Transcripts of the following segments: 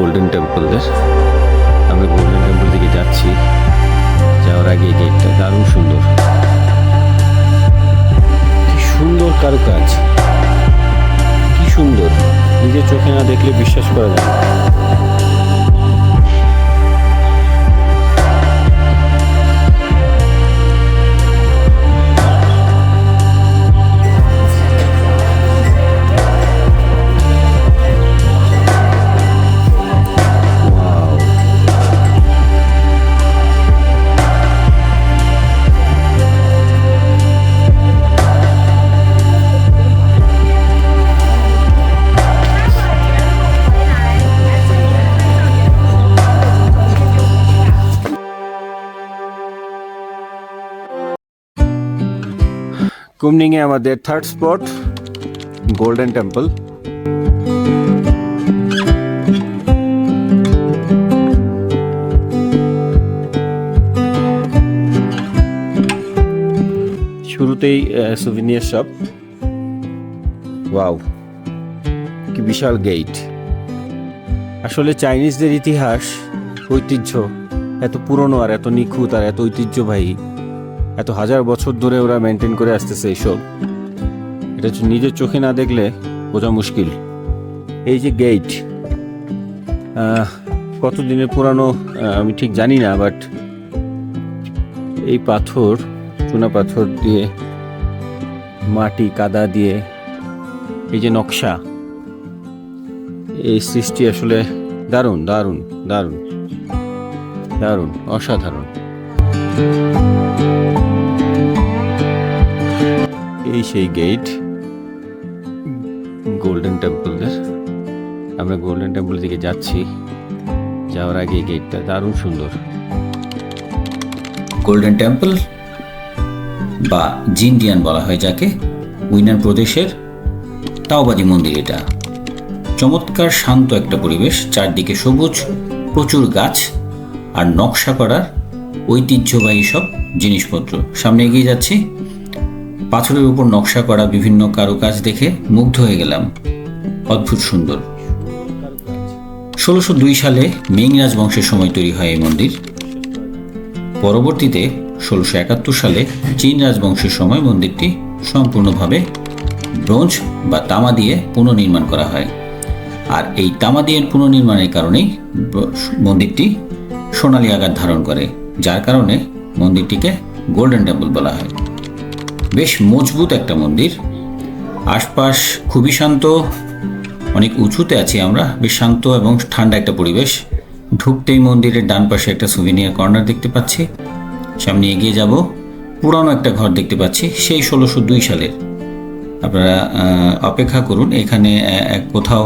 Golden টেম্পলের আমরা golden temple দিকে যাচ্ছি। যাওয়ার আগে গেটটা দারুণ সুন্দর। কি সুন্দর কারুকাজ। কি সুন্দর। নিজের চোখে না দেখলে বিশ্বাস করা যায় না। কুমনিংয়ে আমাদের থার্ড স্পট গোল্ডেন টেম্পল শুরুতেই সুভিনিয়ার শপ ওয়াও কি বিশাল গেট আসলে চাইনিজদের ইতিহাস ঐতিহ্য এত পুরনো আর এত নিখুঁত আর এত ঐতিহ্যবাহী। এত হাজার বছর ধরে ওরা মেনটেন করে আসতেছে এইসব। এটা নিজের চোখে না দেখলে বোঝা মুশকিল। এই যে গেট কত দিনের পুরানো আমি ঠিক জানি না বাট এই পাথর, চুনা পাথর দিয়ে, মাটি, কাদা দিয়ে, এই যে নকশা, এই সৃষ্টি আসলে দারুণ দারুণ দারুণ দারুণ, অসাধারণ। এই সেই গেট গোল্ডেন টেম্পলের আমরা গোল্ডেন টেম্পল দিকে যাচ্ছি। যাওয়ার আগে এই গেটটা দারুণ সুন্দর। গোল্ডেন টেম্পল বা জিন্ডিয়ান বলা হয় যাকে উইনান প্রদেশের তাওবাদী মন্দির এটা। চমৎকার শান্ত একটা পরিবেশ, চারদিকে সবুজ, প্রচুর গাছ, আর নকশা করার ঐতিহ্যবাহী সব জিনিসপত্র। সামনে এগিয়ে যাচ্ছি। পাথরের উপর নকশা করা বিভিন্ন কারুকাজ দেখে মুগ্ধ হয়ে গেলাম। অদ্ভুত সুন্দর। ষোলোশো দুই সালে মিং রাজবংশের সময় তৈরি হয় এই মন্দির। পরবর্তীতে ষোলোশো একাত্তর সালে চীন রাজবংশের সময় মন্দিরটি সম্পূর্ণভাবে ব্রোঞ্জ বা তামা দিয়ে পুনর্নির্মাণ করা হয়। আর এই তামা দিয়ে পুনর্নির্মাণের কারণেই মন্দিরটি সোনালী আঘাত ধারণ করে, যার কারণে মন্দিরটিকে গোল্ডেন টেম্পল বলা হয়। বেশ মজবুত একটা মন্দির। আশপাশ খুবই শান্ত, অনেক উঁচুতে আছি আমরা, বেশ শান্ত এবং ঠান্ডা একটা পরিবেশ। ঢুকতেই মন্দিরের ডান পাশে একটা সুভিনিয়ার কর্নার দেখতে পাচ্ছি। সামনে এগিয়ে যাব, পুরানো একটা ঘর দেখতে পাচ্ছি, সেই ষোলোশো দুই সালের। আপনারা অপেক্ষা করুন, এখানে কোথাও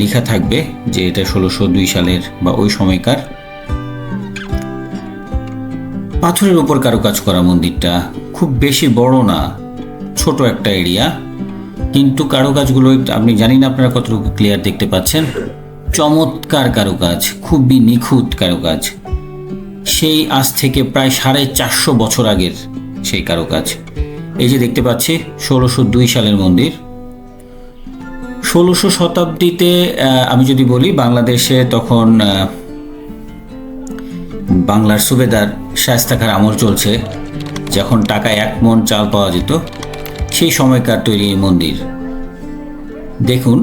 লেখা থাকবে যে এটা ষোলোশো দুই সালের বা ওই সময়কার। পাথরের উপর কারুকাজ করা মন্দিরটা খুব বেশি বড় না, ছোট একটা এরিয়া। কিন্তু কারুকাজগুলো আপনি জানি না আপনারা কতটুকু ক্লিয়ার দেখতে পাচ্ছেন? চমৎকার কারুকাজ, খুবই নিখুঁত কারুকাজ। সেই আজ থেকে প্রায় সাড়ে চারশো বছর আগের সেই কারুকাজ। এই যে দেখতে পাচ্ছি, ষোলোশো দুই সালের মন্দির। ষোলোশো শতাব্দীতে আমি যদি বলি, বাংলাদেশে তখন বাংলার সুবেদার শায়স্তাখার আমল চলছে, যখন টাকা এক মন চাল পাওয়া যেত, সেই সময়কার তৈরি এই মন্দির। দেখুন,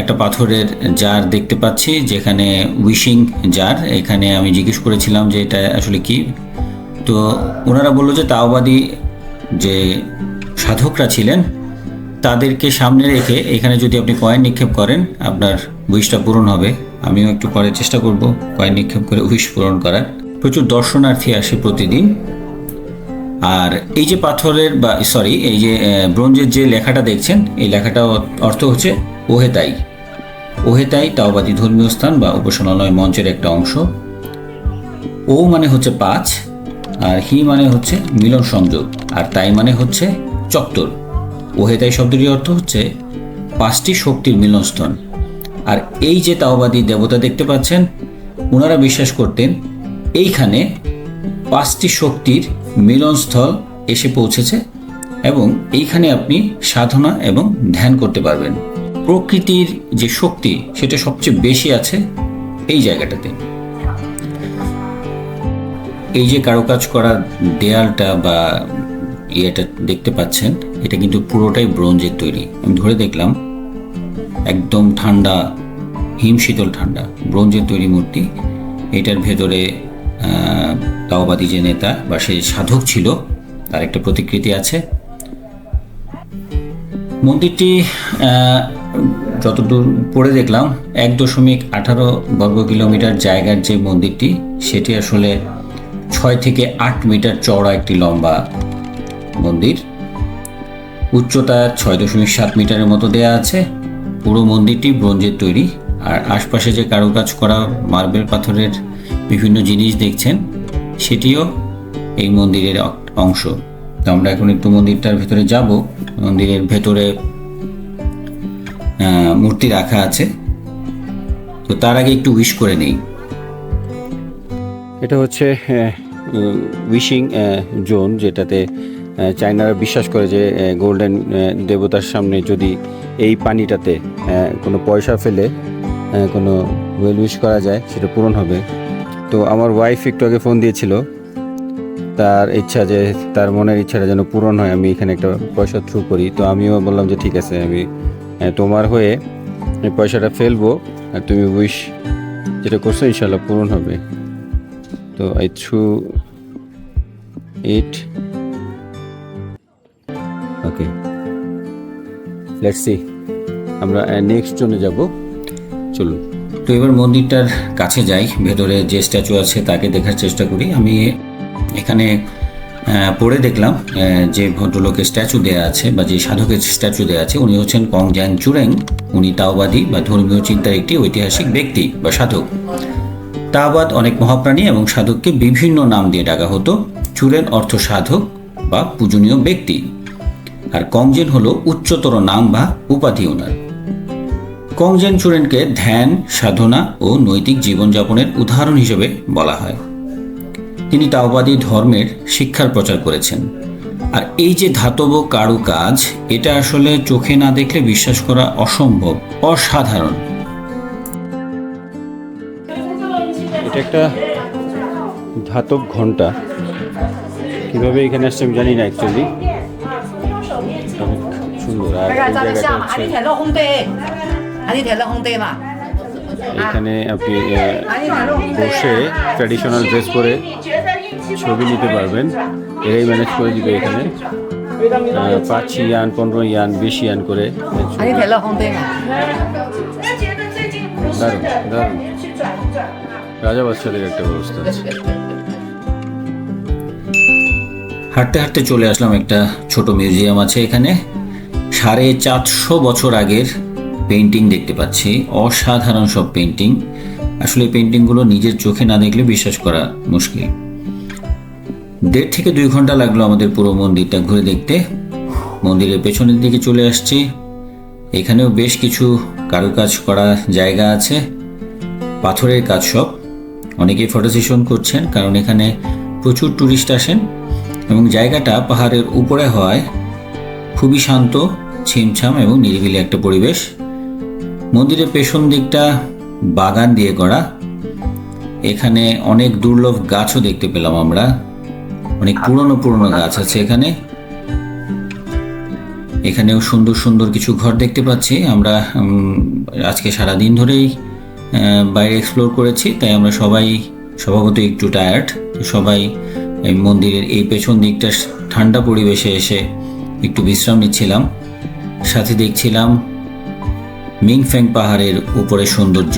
একটা পাথরের জার দেখতে পাচ্ছি, যেখানে উইশিং জার, এখানে আমি জিজ্ঞেস করেছিলাম যে এটা আসলে কি। তো ওনারা বলল যে তাওবাদী যে সাধকরা ছিলেন, তাদেরকে সামনে রেখে এখানে যদি আপনি কয়েন নিক্ষেপ করেন, আপনার উইশটা পূরণ হবে। আমিও একটু পরে চেষ্টা করব কয়েন নিক্ষেপ করে উইশ পূরণ করার। প্রচুর দর্শনার্থী আসে প্রতিদিন। আর এই যে পাথরের বা সরি এই যে ব্রোঞ্জের যে লেখাটা দেখছেন, এই লেখাটা অর্থ হচ্ছে ওহেতাই। ওহেতাই তাওবাদী ধর্মীয় স্থান বা উপাসনালয় মঞ্চের একটা অংশ। ও মানে হচ্ছে পাঁচ, আর হি মানে হচ্ছে মিলন সংযোগ, আর তাই মানে হচ্ছে চত্বর। ওহেতাই শব্দটির অর্থ হচ্ছে পাঁচটি শক্তির মিলনস্থল। আর এই যে তাওবাদী দেবতা দেখতে পাচ্ছেন, ওনারা বিশ্বাস করতেন এইখানে পাঁচটি শক্তির মিলনস্থল এসে পৌঁছেছে এবং এইখানে আপনি সাধনা এবং ধ্যান করতে পারবেন। প্রকৃতির যে শক্তি, সেটা সবচেয়ে বেশি আছে এই জায়গাটাতে। এই যে কারুকাজ করা দেয়ালটা বা ইয়েটা দেখতে পাচ্ছেন, এটা কিন্তু পুরোটাই ব্রোঞ্জের তৈরি। আমি ধরে দেখলাম, একদম ঠান্ডা, হিম শীতল ঠান্ডা, ব্রোঞ্জের তৈরি মূর্তি। এটার ভেতরে তাওবাদী যে নেতা বা সে সাধক ছিল, তার একটা প্রতিকৃতি আছে। মন্দিরটি যতদূর পড়ে দেখলাম, এক দশমিক আঠারো বর্গ কিলোমিটার জায়গার যে মন্দিরটি, সেটি আসলে ছয় থেকে আট মিটার চওড়া একটি লম্বা মন্দির। উচ্চতা ছয় দশমিক সাত মিটারের মতো দেয়া আছে। পুরো মন্দিরটি ব্রোঞ্জের তৈরি। আর আশপাশে যে কারুকাজ করা মার্বেল পাথরের বিভিন্ন জিনিস দেখছেন, সেটিও এই মন্দিরের অংশ। তো আমরা এখন একটু মন্দিরটার ভেতরে যাব। মন্দিরের ভেতরে মূর্তি রাখা আছে। তো তার আগে একটু উইশ করে নেই। এটা হচ্ছে উইশিং জোন যেটাতে চায়নারা বিশ্বাস করে যে গোল্ডেন দেবতার সামনে যদি এই পানিটাতে কোনো পয়সা ফেলে কোনো ওয়েল উইশ করা যায়, সেটা পূরণ হবে। তো আমার ওয়াইফ একটু আগে ফোন দিয়েছিল। তার ইচ্ছা যে, তার মনের ইচ্ছাটা যেন পূরণ হয়, আমি এখানে একটা পয়সা থ্রু করি। তো আমিও বললাম যে, ঠিক আছে, আমি তোমার হয়ে এই পয়সাটা ফেলব, আর তুমি উইশ যেটা করছ ইনশাল্লাহ পূরণ হবে। তো I through it okay let's see আমরা নেক্সট জোনে যাব। চলুন। তো এবার মন্দিরটার কাছে যাই, ভেতরে যে স্ট্যাচু আছে তাকে দেখার চেষ্টা করি। আমি এখানে পড়ে দেখলাম যে ভদ্রলোকের স্ট্যাচু দেয়া আছে বা যে সাধকের স্ট্যাচু দেয়া আছে, উনি হচ্ছেন কং জ্যাং চুরেং। উনি তাওবাদী বা ধর্মীয় চিন্তার একটি ঐতিহাসিক ব্যক্তি বা সাধক। তাওবাদ অনেক মহাপ্রাণী এবং সাধককে বিভিন্ন নাম দিয়ে ডাকা হতো। চুরেন অর্থ সাধক বা পূজনীয় ব্যক্তি। আর কংজেন হলো উচ্চতর নাম বা উপাধি ওনার। কংজেন চুরেনকে ধ্যান সাধনা ও নৈতিক জীবনযাপনের উদাহরণ হিসেবে বলা হয়। তিনি তাওবাদী ধর্মের শিক্ষার প্রচার করেছেন। আর এই যে ধাতব কারুকাজ এটা আসলে চোখে না দেখলে বিশ্বাস করা অসম্ভব অসাধারণ। এটা একটা ধাতব ঘণ্টা কীভাবে এখানে আসছে আমি জানি না অ্যাকচুয়ালি সুন্দর। আর এখানে আপনি বসে ট্র্যাডিশনাল ড্রেস পরে ছবি নিতে পারবেন। এরাই ম্যানেজ করে দিবে এখানে। পাঁচ ইয়ান পনেরো ইয়ান বিশ ইয়ান করে। রাজা বাচ্চাদের একটা ব্যবস্থা আছে। হাঁটতে হাঁটতে চলে আসলাম একটা ছোট মিউজিয়াম আছে এখানে। সাড়ে চারশো বছর আগের পেন্টিং দেখতে পাচ্ছি। অসাধারণ সব পেন্টিং আসলে পেন্টিংগুলো নিজের চোখে না দেখলে বিশ্বাস করা মুশকিল। দেড় থেকে দুই ঘণ্টা লাগল আমাদের পুরো মন্দিরটা ঘুরে দেখতে। মন্দিরের পেছনের দিকে চলে আসছি। এখানেও বেশ কিছু কারুকাজ করা জায়গা আছে। পাথরের কাজ সব। অনেকেই ফটো সেশন করছেন, কারণ এখানে প্রচুর ট্যুরিস্ট আসেন এবং জায়গাটা পাহাড়ের উপরে হওয়ায় খুবই শান্ত, ছিমছাম এবং নিরিবিলি একটা পরিবেশ। মন্দিরের পেছন দিকটা বাগান দিয়ে করা। এখানে অনেক দুর্লভ গাছও দেখতে পেলাম আমরা। অনেক পুরনো পুরনো গাছ আছে এখানে। এখানেও সুন্দর সুন্দর কিছু ঘর দেখতে পাচ্ছি। আমরা আজকে সারা দিন ধরেই বাইরে এক্সপ্লোর করেছি, তাই আমরা সবাই স্বভাবত একটু টায়ার্ড সবাই মন্দিরের এই পেছন দিকটা ঠান্ডা পরিবেশে এসে একটু বিশ্রাম নিচ্ছিলাম। সাথে দেখছিলাম মিংফ্যাং পাহাড়ের উপরে সৌন্দর্য।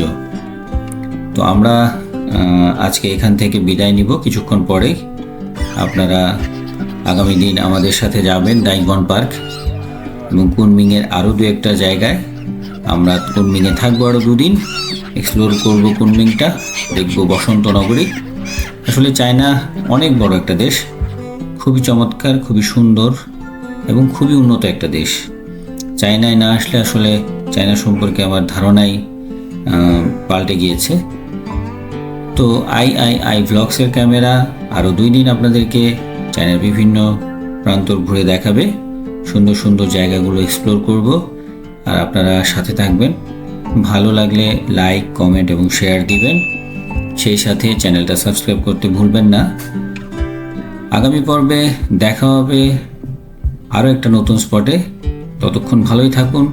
তো আমরা আজকে এখান থেকে বিদায় নিব। কিছুক্ষণ পরেই আপনারা আগামী দিন আমাদের সাথে যাবেন ডাইগন পার্ক। এবং কুনমিংয়ের আরও দু একটা জায়গায়। আমরা কুনমিংয়ে থাকব আরও দুদিন। এক্সপ্লোর করব কুনমিংটা। দেখব বসন্ত নগরী আসলে চায়না অনেক বড় একটা দেশ। খুবই চমৎকার, খুবই সুন্দর এবং খুবই উন্নত একটা দেশ। চায়নায় না আসলে আসলে চায়না সম্পর্কে আমার ধারণাই পাল্টে গিয়েছে। তো আই আই আই ভ্লগসের ক্যামেরা আরও দুই দিন আপনাদেরকে চায়নার বিভিন্ন প্রান্তর ঘুরে দেখাবে। সুন্দর সুন্দর জায়গাগুলো এক্সপ্লোর করব। আর আপনারা সাথে থাকবেন। ভালো লাগলে লাইক কমেন্ট এবং শেয়ার দিবেন। সেই সাথে চ্যানেলটা সাবস্ক্রাইব করতে ভুলবেন না। আগামী পর্বে দেখা হবে আরও একটা নতুন স্পটে ততক্ষণ ভালোই থাকুন,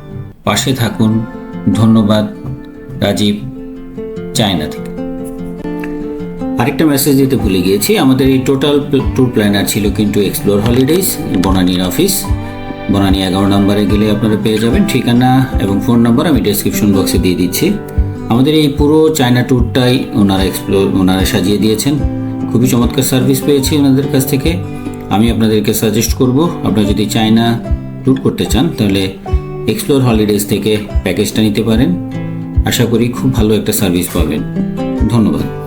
পাশে থাকুন। ধন্যবাদ, রাজীব চায়না থেকে। আরেকটা মেসেজ দিতে ভুলে গিয়েছি। আমাদের এই টোটাল ট্যুর প্ল্যানার ছিল কিন্তু এক্সপ্লোর হলিডেজ বনানীর অফিস বনানী এগারো নম্বরে গেলে আপনারা পেয়ে যাবেন ঠিকানা এবং ফোন নাম্বার আমি ডেসক্রিপশন বক্সে দিয়ে দিচ্ছি। আমাদের এই পুরো চায়না ট্যুরটাই ওনারা এক্সপ্লোর ওনারা সাজিয়ে দিয়েছেন। খুবই চমৎকার সার্ভিস পেয়েছি ওনাদের কাছ থেকে। আমি আপনাদেরকে সাজেস্ট করব, আপনারা যদি চায়না ট্যুর করতে চান, তাহলে এক্সপ্লোর হলিডেজ থেকে প্যাকেজটা নিতে পারেন। আশা করি খুব ভালো একটা সার্ভিস পাবেন। ধন্যবাদ।